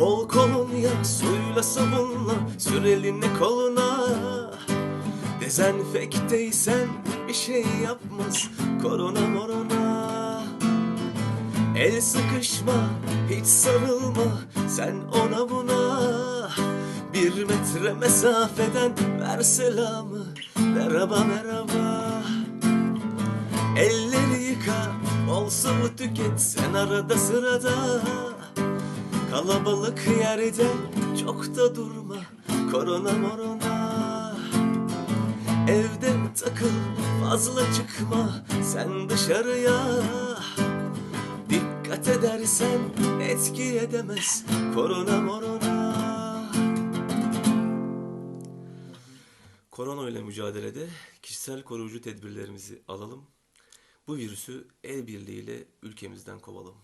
Bol kolonya suyla sabunla sür elini koluna. Dezenfekteysen bir şey yapmaz korona morona. El sıkışma hiç sarılma sen ona buna. Bir metre mesafeden ver selamı merhaba merhaba. Elleri yıka, bol sıvı tüket sen arada sırada Kalabalık yerde çok da durma, korona morona Evde takıl, fazla çıkma sen dışarıya Dikkat edersen etki edemez korona morona Korona ile mücadelede kişisel koruyucu tedbirlerimizi alalım. Bu virüsü el birliğiyle ülkemizden kovalım.